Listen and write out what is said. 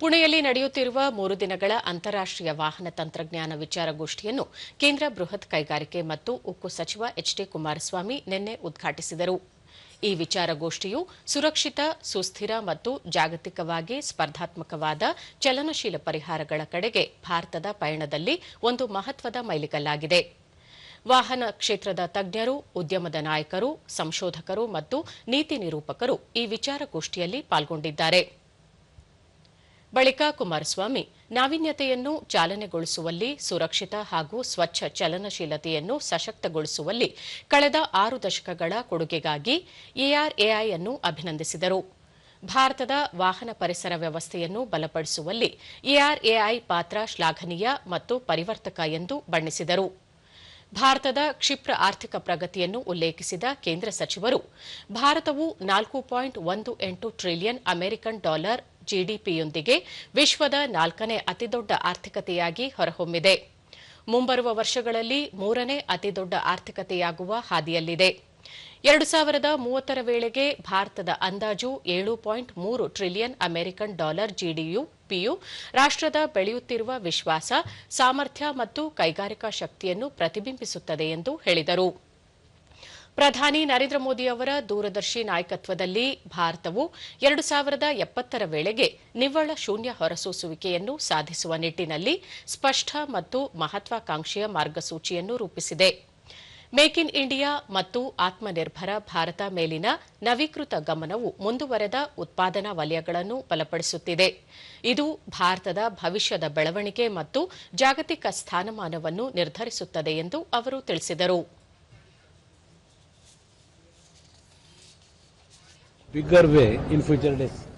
ಪುಣೆಯಲ್ಲಿ ನಡೆಯುತ್ತಿರುವ ಮೂರು ದಿನಗಳ ಅಂತಾರಾಷ್ಟೀಯ ವಾಹನ ತಂತ್ರಜ್ಞಾನ ವಿಚಾರಗೋಷ್ಠಿಯನ್ನು ಕೇಂದ್ರ ಬೃಹತ್ ಕೈಗಾರಿಕೆ ಮತ್ತು ಉಕ್ಕು ಸಚಿವ ಎಚ್ ಡಿ ಕುಮಾರಸ್ವಾಮಿ ನಿನ್ನೆ ಉದ್ಘಾಟಿಸಿದರು. ಈ ವಿಚಾರಗೋಷ್ಠಿಯು ಸುರಕ್ಷಿತ, ಸುಸ್ಥಿರ ಮತ್ತು ಜಾಗತಿಕವಾಗಿ ಸ್ಪರ್ಧಾತ್ಮಕವಾದ ಚಲನಶೀಲ ಪರಿಹಾರಗಳ ಕಡೆಗೆ ಭಾರತದ ಪಯಣದಲ್ಲಿ ಒಂದು ಮಹತ್ವದ ಮೈಲಿಗಲ್ಲಾಗಿದೆ. ವಾಹನ ಕ್ಷೇತ್ರದ ತಜ್ಞರು, ಉದ್ಯಮದ ನಾಯಕರು, ಸಂಶೋಧಕರು ಮತ್ತು ನೀತಿ ನಿರೂಪಕರು ಈ ವಿಚಾರಗೋಷ್ಠಿಯಲ್ಲಿ ಪಾಲ್ಗೊಂಡಿದ್ದಾರೆ. ಬಳಿಕ ಕುಮಾರಸ್ವಾಮಿ ನಾವೀನ್ಯತೆಯನ್ನು ಚಾಲನೆಗೊಳಿಸುವಲ್ಲಿ, ಸುರಕ್ಷಿತ ಹಾಗೂ ಸ್ವಚ್ಛ ಚಲನಶೀಲತೆಯನ್ನು ಸಶಕ್ತಗೊಳಿಸುವಲ್ಲಿ ಕಳೆದ ಆರು ದಶಕಗಳ ಕೊಡುಗೆಗಾಗಿ ಎಆರ್ಎಐ ಅನ್ನು ಅಭಿನಂದಿಸಿದರು. ಭಾರತದ ವಾಹನ ಪರಿಸರ ವ್ಯವಸ್ಥೆಯನ್ನು ಬಲಪಡಿಸುವಲ್ಲಿ ಎಆರ್ಎಐ ಪಾತ್ರ ಶ್ಲಾಘನೀಯ ಮತ್ತು ಪರಿವರ್ತಕ ಎಂದು ಬಣ್ಣಿಸಿದರು. ಭಾರತದ ಕ್ಷಿಪ್ರ ಆರ್ಥಿಕ ಪ್ರಗತಿಯನ್ನು ಉಲ್ಲೇಖಿಸಿದ ಕೇಂದ್ರ ಸಚಿವರು, ಭಾರತವು ನಾಲ್ಕು ಪಾಯಿಂಟ್ ಒಂದು ಎಂಟು ಟ್ರಿಲಿಯನ್ ಅಮೆರಿಕನ್ ಡಾಲರ್ ಜಿಡಿಪಿಯೊಂದಿಗೆ ವಿಶ್ವದ ನಾಲ್ಕನೇ ಅತಿದೊಡ್ಡ ಆರ್ಥಿಕತೆಯಾಗಿ ಹೊರಹೊಮ್ಮಿದೆ. ಮುಂಬರುವ ವರ್ಷಗಳಲ್ಲಿ ಮೂರನೇ ಅತಿದೊಡ್ಡ ಆರ್ಥಿಕತೆಯಾಗುವ ಹಾದಿಯಲ್ಲಿದೆ. ಎರಡು ಸಾವಿರದ ಮೂವತ್ತರ ವೇಳೆಗೆ ಭಾರತದ ಅಂದಾಜು ಏಳು ಪಾಯಿಂಟ್ ಮೂರು ಟ್ರಿಲಿಯನ್ ಅಮೆರಿಕನ್ ಡಾಲರ್ ಜಿಡಿಯು ಪಿಯು ರಾಷ್ಟದ ಬೆಳೆಯುತ್ತಿರುವ ವಿಶ್ವಾಸ, ಸಾಮರ್ಥ್ಯ ಮತ್ತು ಕೈಗಾರಿಕಾ ಶಕ್ತಿಯನ್ನು ಪ್ರತಿಬಿಂಬಿಸುತ್ತದೆ ಎಂದು ಹೇಳಿದರು. ಪ್ರಧಾನಿ ನರೇಂದ್ರ ಮೋದಿ ಅವರ ದೂರದರ್ಶಿ ನಾಯಕತ್ವದಲ್ಲಿ ಭಾರತವು ಎರಡು ಸಾವಿರದ ಎಪ್ಪತ್ತರ ವೇಳೆಗೆ ನಿವ್ವಳ ಶೂನ್ಯ ಹೊರಸೂಸುವಿಕೆಯನ್ನು ಸಾಧಿಸುವ ನಿಟ್ಟಿನಲ್ಲಿ ಸ್ಪಷ್ಟ ಮತ್ತು ಮಹತ್ವಾಕಾಂಕ್ಷೆಯ ಮಾರ್ಗಸೂಚಿಯನ್ನು ರೂಪಿಸಿದೆ. ಮೇಕ್ ಇನ್ ಇಂಡಿಯಾ ಮತ್ತು ಆತ್ಮನಿರ್ಭರ ಭಾರತ ಮೇಲಿನ ನವೀಕೃತ ಗಮನವು ಮುಂದುವರೆದ ಉತ್ಪಾದನಾ ವಲಯಗಳನ್ನು ಬಲಪಡಿಸುತ್ತಿದೆ. ಇದು ಭಾರತದ ಭವಿಷ್ಯದ ಬೆಳವಣಿಗೆ ಮತ್ತು ಜಾಗತಿಕ ಸ್ಥಾನಮಾನವನ್ನು ನಿರ್ಧರಿಸುತ್ತದೆ ಎಂದು ಅವರು ತಿಳಿಸಿದರು. Bigger way in future days.